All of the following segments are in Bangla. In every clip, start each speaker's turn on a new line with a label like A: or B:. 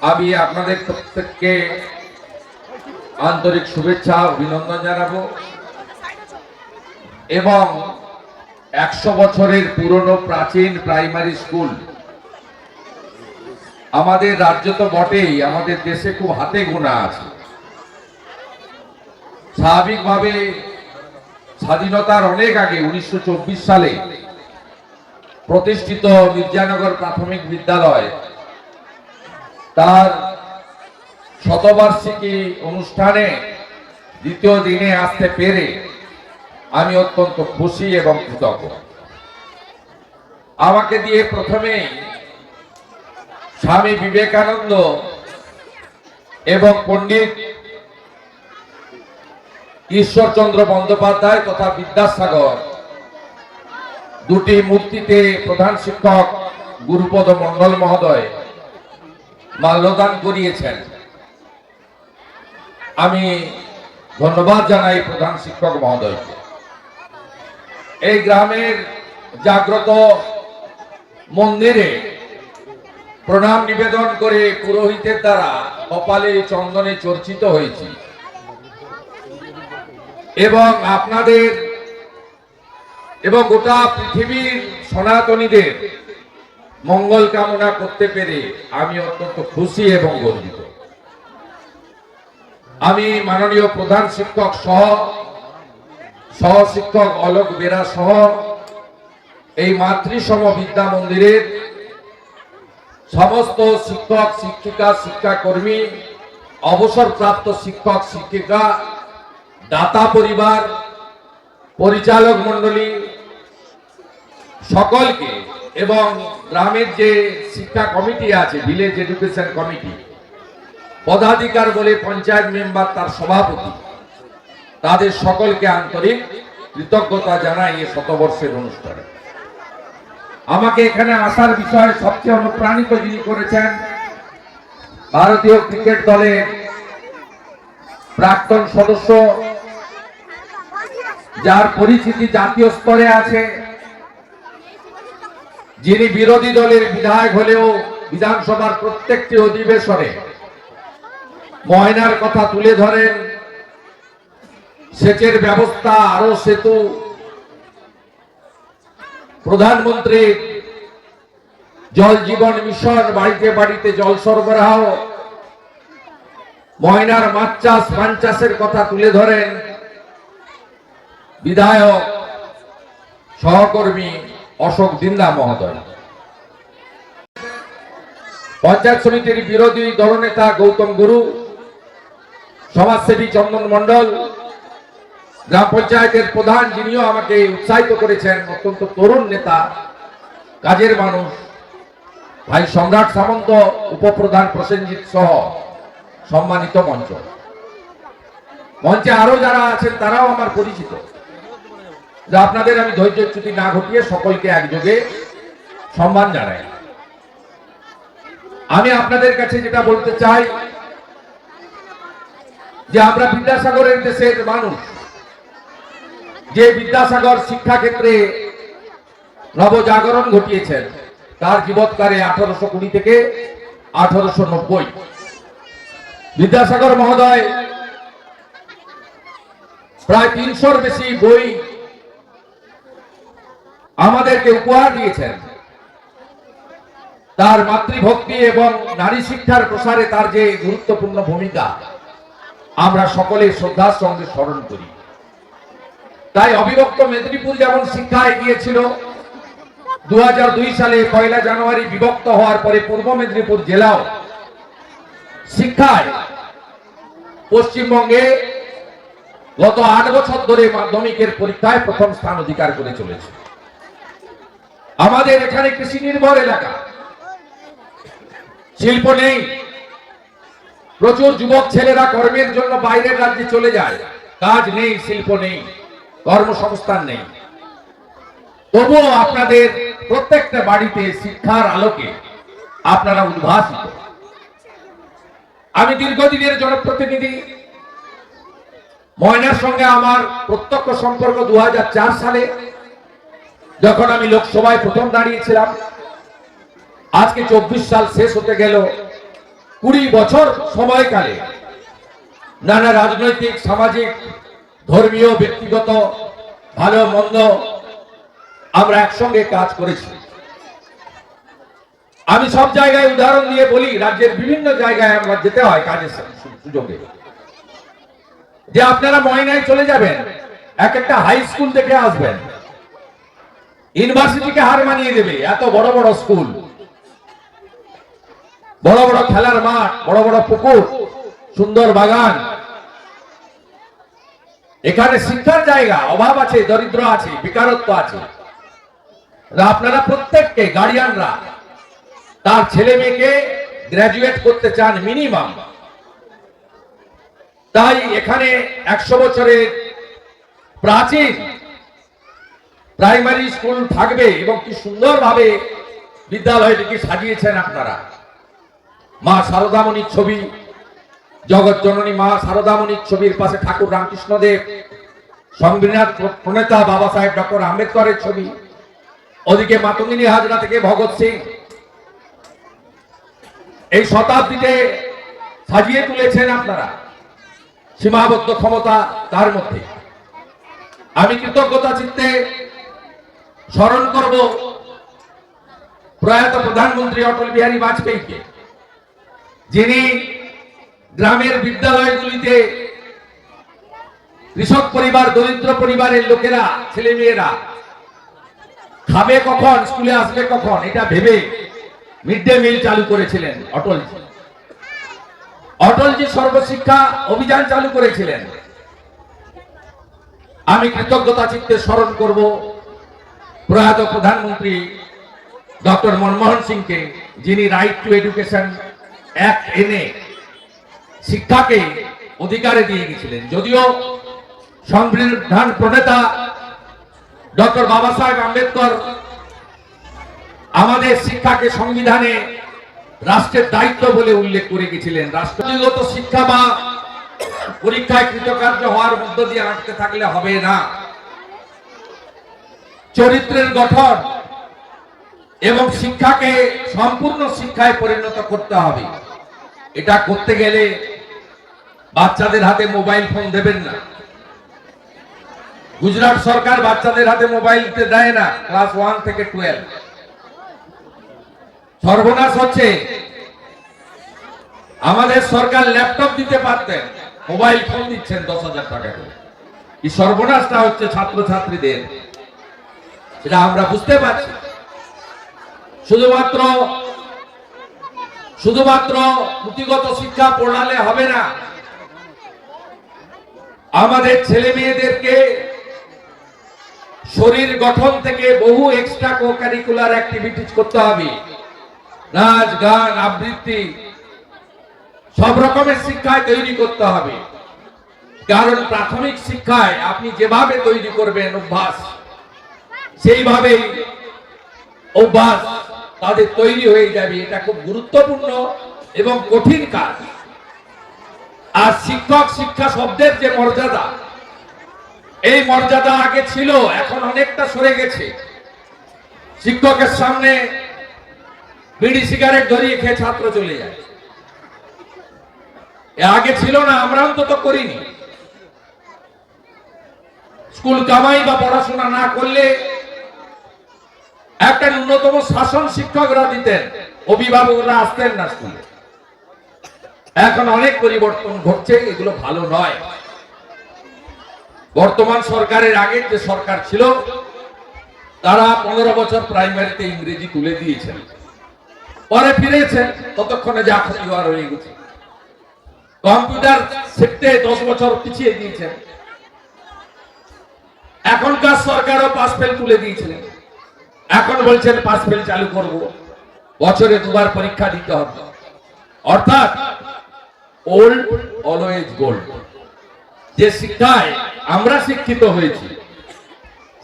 A: আমি আপনাদের প্রত্যেককে আন্তরিক শুভেচ্ছা, অভিনন্দন জানাব। এবং একশো বছরের পুরনো প্রাচীন প্রাইমারি স্কুল, আমাদের রাজ্য তো বটেই, আমাদের দেশে খুব হাতে গোনা আছে। স্বাভাবিকভাবে স্বাধীনতার অনেক আগে, উনিশশো চব্বিশ সালে, প্রতিষ্ঠিত মির্জানগর প্রাথমিক বিদ্যালয় তার শতবার্ষিকী অনুষ্ঠানে দ্বিতীয় দিনে আসতে পেরে আমি অত্যন্ত খুশি এবং কৃতজ্ঞ। আমাকে দিয়ে প্রথমেই স্বামী বিবেকানন্দ এবং পণ্ডিত ঈশ্বরচন্দ্র বন্দ্যোপাধ্যায় তথা বিদ্যাসাগর দুটি মূর্তিতে প্রধান শিক্ষক গুরুপদ মন্ডল মহোদয় মাল্যদান করিয়েছেন। আমি ধন্যবাদ জানাই প্রধান শিক্ষক মহোদয়কে। এই গ্রামের জাগ্রত মন্দিরে প্রণাম নিবেদন করে পুরোহিতের দ্বারা কপালে চন্দনে চর্চিত হয়েছি। এবং আপনাদের এবং গোটা পৃথিবীর সনাতনীদের মঙ্গল কামনা করতে পেরে আমি অত্যন্ত খুশি এবং গর্বিত। আমি মাননীয় প্রধান শিক্ষক সহ সহ শিক্ষক অলোক বেরা সহ এই মাতৃসম বিদ্যা মন্দিরের সমস্ত শিক্ষক, শিক্ষিকা, শিক্ষাকর্মী, অবসরপ্রাপ্ত শিক্ষক, শিক্ষিকা, দাতা পরিবার, পরিচালক মণ্ডলী, সকলকে এবং গ্রামের যে শিক্ষা কমিটি আছে ভিলেজ এডুকেশন কমিটি, পদাধিকার বলে পঞ্চায়েত মেম্বার তার সভাপতি, তাদের সকলকে আন্তরিক কৃতজ্ঞতা জানাই এই শতবর্ষের অনুষ্ঠানে। আমাকে এখানে আসার বিষয়ে সবচেয়ে অনুপ্রাণিত যিনি করেছেন, ভারতীয় ক্রিকেট দলের প্রাক্তন সদস্য, যার পরিচিতি জাতীয় স্তরে আছে যিনি বিরোধী দলের বিধায়ক হলেও বিধানসভার প্রত্যেকটি অধিবেশনে ময়নার কথা তুলে ধরেন, সেচের ব্যবস্থা, আরও সেতু, প্রধানমন্ত্রী জল জীবন মিশন, বাড়িতে বাড়িতে জল সরবরাহ, ময়নার মাছ চাষ, পান চাষের কথা তুলে ধরেন, বিধায়ক, সহকর্মী অশোক দিন্দা মহোদয়। পঞ্চায়েত সমিতির বিরোধী দলনেতা গৌতম গুরু, সমাজসেবী চন্দন মন্ডল গ্রাম পঞ্চায়েতের প্রধান যিনিও আমাকে উৎসাহিত করেছেন, অত্যন্ত তরুণ নেতা, কাজের মানুষ, ভাই সম্রাট সামন্ত, উপপ্রধান প্রসেনজিৎ সহ সম্মানিত মঞ্চ। মঞ্চে আরও যারা আছেন, তারাও আমার পরিচিত। যা আপনাদের আমি ধৈর্যচ্যুতি না ঘটিয়ে সকলকে একযোগে সম্মান জানাই। আমি আপনাদের কাছে যেটা বলতে চাই, যে আমরা বিদ্যাসাগরের দেশের মানুষ, যে বিদ্যাসাগর শিক্ষা ক্ষেত্রে নবজাগরণ ঘটিয়েছেন, তার জীবৎকারে আঠারোশো কুড়ি থেকে আঠারোশো নব্বই। বিদ্যাসাগর মহোদয়, প্রায় তিনশোর বেশি বই আমাদেরকে উপহার দিয়েছেন। তার মাতৃভক্তি এবং নারী শিক্ষার প্রসারে তার যে গুরুত্বপূর্ণ ভূমিকা, আমরা সকলে শ্রদ্ধার সঙ্গে স্মরণ করি। তাই অবিভক্ত মেদিনীপুর যেমন শিক্ষা এগিয়েছিল দু হাজার দুই সালে পয়লা জানুয়ারি বিভক্ত হওয়ার পরে পূর্ব মেদিনীপুর জেলাও শিক্ষায় পশ্চিমবঙ্গে গত আট বছর ধরে মাধ্যমিকের পরীক্ষায় প্রথম স্থান অধিকার করে চলেছে। আমাদের এখানে কৃষি নির্ভর এলাকা। শিল্প নেই। প্রচুর যুবক ছেলেরা কর্মের জন্য বাইরের রাজ্যে চলে যায়। কাজ নেই, শিল্প নেই, কর্মসংস্থান নেই। তবুও আপনাদের প্রত্যেকটা বাড়িতে শিক্ষার আলোকে আপনারা উদ্ভাসিত। আমি দীর্ঘদিনের জনপ্রতিনিধি। ময়নার সঙ্গে আমার প্রত্যক্ষ সম্পর্ক দু হাজার চার সালে। যখন আমি লোকসভায় প্রথম দাঁড়িয়েছিলাম, আজকে চব্বিশ সাল শেষ হতে গেল। কুড়ি বছর সময়কালে নানা রাজনৈতিক, সামাজিক, ধর্মীয়, ব্যক্তিগত, ভালো, মন্দ আমরা একসঙ্গে কাজ করেছি। আমি সব জায়গায় উদাহরণ দিয়ে বলি, রাজ্যের বিভিন্ন জায়গায় আমরা যেতে হয় কাজের সুযোগে। যে আপনারা ময়নায় চলে যাবেন, এক একটা হাই স্কুল থেকে আসবেন। ইউনিভার্সিটিকে হার মানিয়ে দেবে। এত বড় বড় স্কুল বড় বড় খেলার মাঠ, বড় বড় পুকুর, সুন্দর বাগান। এখানে শিক্ষার জায়গা, অভাব আছে, দরিদ্র আছে, বেকারত্ব আছে। আপনারা প্রত্যেককে গার্ডিয়ানরা তার ছেলে মেয়েকে গ্রাজুয়েট করতে চান মিনিমাম তাই এখানে একশো বছরের প্রাচীন প্রাইমারি স্কুল থাকবে এবং কি সুন্দরভাবে বিদ্যালয়টিকে সাজিয়েছেন আপনারা। মা শারদামণির ছবি জগৎ জননী মা শারদামণির ছবির পাশে ঠাকুর রামকৃষ্ণদেব, সংবিধান প্রণেতা বাবা সাহেব ডক্টর আম্বেদকরের ছবি, ওদিকে মাতঙ্গিনী হাজরা থেকে ভগৎ সিং। এই শতাব্দীতে সাজিয়ে তুলেছেন আপনারা সীমাবদ্ধ ক্ষমতা তার মধ্যে। আমি কৃতজ্ঞতা চিত্তে স্মরণ করব প্রয়াত প্রধানমন্ত্রী অটল বিহারী বাজপেয়ীকে, যিনি গ্রামের বিদ্যালয়গুলিতে কৃষক পরিবার, দরিদ্র পরিবারের লোকেরা ছেলে মেয়েরা খাবে কখন, স্কুলে আসবে কখন, এটা ভেবে মিড ডে মিল চালু করেছিলেন অটলজি। অটলজি সর্বশিক্ষা অভিযান চালু করেছিলেন। আমি কৃতজ্ঞতা চিত্তে স্মরণ করব প্রয়াত প্রধানমন্ত্রী ডক্টর মনমোহন সিংকে, যিনি রাইট টু এডুকেশন অ্যাক্ট এনে শিক্ষাকে অধিকারে দিয়ে গেছিলেন। যদিও সংবিধান প্রণেতা ডক্টর বাবা সাহেব আম্বেদকর আমাদের শিক্ষাকে সংবিধানে রাষ্ট্রের দায়িত্ব বলে উল্লেখ করে গেছিলেন। রাষ্ট্রগত শিক্ষা বা পরীক্ষায় কৃতকার্য হওয়ার মধ্য দিয়ে আটকে থাকলে হবে না। চরিত্রের গঠন এবং শিক্ষাকে সম্পূর্ণ শিক্ষায় পরিণত করতে হবে। এটা করতে গেলে বাচ্চাদের হাতে মোবাইল ফোন দেবেন না। গুজরাট সরকার বাচ্চাদের হাতে মোবাইল দেয় না, ক্লাস ওয়ান থেকে টুয়েলভ। সর্বনাশ হচ্ছে, আমাদের সরকার ল্যাপটপ দিতে পারতেন, মোবাইল ফোন দিচ্ছেন দশ হাজার টাকা করে। এই সর্বনাশটা হচ্ছে ছাত্রছাত্রীদের। সেটা আমরা বুঝতে পারছি শুধুমাত্র শুধুমাত্র পুঁথিগত শিক্ষা পড়ালে হবে না। আমাদের ছেলে মেয়েদেরকে শরীর গঠন থেকে বহু এক্সট্রা কো কারিকুলার অ্যাক্টিভিটিস করতে হবে। নাচ, গান, আবৃত্তি, সব রকমের শিক্ষায় তৈরি করতে হবে। কারণ প্রাথমিক শিক্ষায় আপনি যেভাবে তৈরি করবেন অভ্যাস সেইভাবেই অভ্যাস তাদের তৈরি হয়ে যাবে। এটা খুব গুরুত্বপূর্ণ এবং কঠিন কাজ। আর শিক্ষক, শিক্ষা শব্দের যে মর্যাদা, এই মর্যাদা আগে ছিল, এখন অনেকটা সরে গেছে। শিক্ষকের সামনে বিড়ি, সিগারেট ধরিয়ে খেয়ে ছাত্র চলে যায়। আগে ছিল না, আমরা অন্তত করিনি। স্কুল কামাই বা পড়াশোনা না করলে একটা ন্যূনতম শাসন শিক্ষকরা দিতেন, অভিভাবকরা আসতেন না স্কুলে। এখন অনেক পরিবর্তন ঘটছে, এগুলো ভালো নয়। বর্তমান সরকারের আগের যে সরকার ছিল, তারা পনেরো বছর প্রাইমারিতে ইংরেজি তুলে দিয়েছেন। পরে ফিরেছেন, ততক্ষণে যা ক্ষতি হওয়ার হয়ে গেছে। কম্পিউটার শিখতে দশ বছর পিছিয়ে দিয়েছেন। এখনকার সরকারও পাস ফেল তুলে দিয়েছিলেন। এখন বলছেন পাস ফেল চালু করব। বছরে দুবার পরীক্ষা দিতে হবে। অর্থাৎ ওল্ড অলওয়েজ গোল্ড যে শিক্ষায় আমরা শিক্ষিত হয়েছি,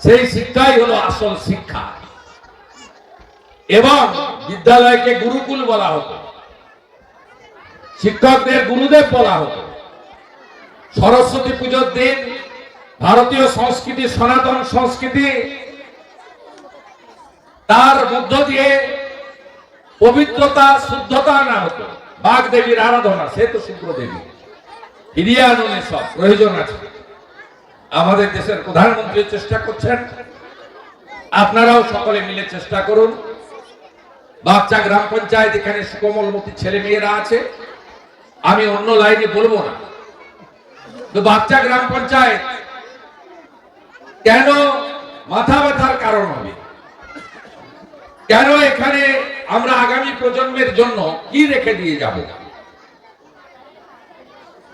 A: সেই শিক্ষাই হলো আসল শিক্ষা। এবং বিদ্যালয়কে গুরুকুল বলা হতো। শিক্ষকদের গুরুদেব বলা হতো। সরস্বতী পুজোর দিন ভারতীয় সংস্কৃতি, সনাতন সংস্কৃতি তার মধ্য দিয়ে পবিত্রতা, শুদ্ধতা আনা হতো। বাঘ দেবীর আরাধনা, সে তো শুক্র দেবী ফিরিয়ে সব, প্রয়োজন আছে। আমাদের দেশের প্রধানমন্ত্রী চেষ্টা করছেন। আপনারাও সকলে মিলে চেষ্টা করুন। বাচ্চা গ্রাম পঞ্চায়েত এখানে সুকমলমতি ছেলে মেয়েরা আছে। আমি অন্য লাইনে বলব না। বাচ্চা গ্রাম পঞ্চায়েত, কেন মাথা কেন এখানে আমরা আগামী প্রজন্মের জন্য কি রেখে দিয়ে যাব?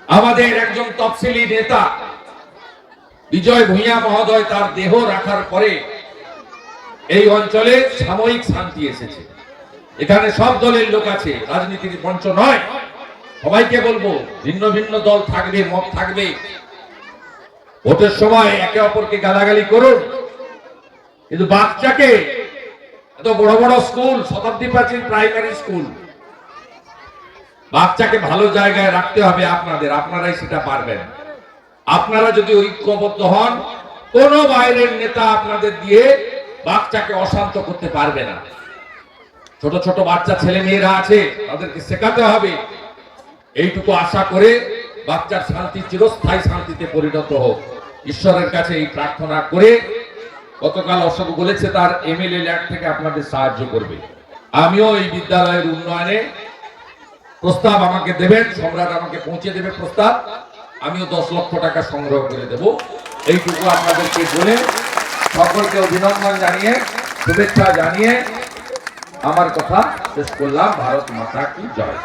A: আমাদের একজন তফসিলি নেতা, বিজয় ভূঁইয়া মহোদয়, তার দেহ রাখার পরে এই অঞ্চলে সাময়িক শান্তি এসেছে। এখানে সব দলের লোক আছে, রাজনীতির মঞ্চ নয়। সবাইকে বলব, ভিন্ন ভিন্ন দল থাকবে, মত থাকবে। ভোটের সময় একে অপরকে গালাগালি করুন। কিন্তু বাচ্চাকে এত বড় বড় স্কুল, শতাব্দী প্রাচীন প্রাইমারি স্কুল। বাচ্চাকে ভালো জায়গায় রাখতে হবে আপনাদের, আপনারাই সেটা পারবেন। আপনারা যদি ঐক্যবদ্ধ হন, কোন বাইরের নেতা আপনাদের দিয়ে বাচ্চাকে অশান্ত করতে পারবে না। ছোট ছোট বাচ্চা, ছেলে মেয়েরা আছে, তাদেরকে শেখাতে হবে। এইটুকু আশা করে বাচ্চার শান্তি চিরস্থায়ী শান্তিতে পরিণত হোক। ঈশ্বরের কাছে এই প্রার্থনা করে গতকাল অশোক বলেছে তার এমএলএ ল্যাড থেকে আপনাদের সাহায্য করবে। আমিও এই বিদ্যালয়ের উন্নয়নে প্রস্তাব আমাকে দেবেন, সম্রাট আমাকে পৌঁছে দেবে প্রস্তাব। আমিও দশ লক্ষ টাকা সংগ্রহ করে দেব। এইটুকু আপনাদেরকে বলে সকলকে অভিনন্দন জানিয়ে, শুভেচ্ছা জানিয়ে আমার কথা শেষ করলাম। ভারত মাতা কি জয়।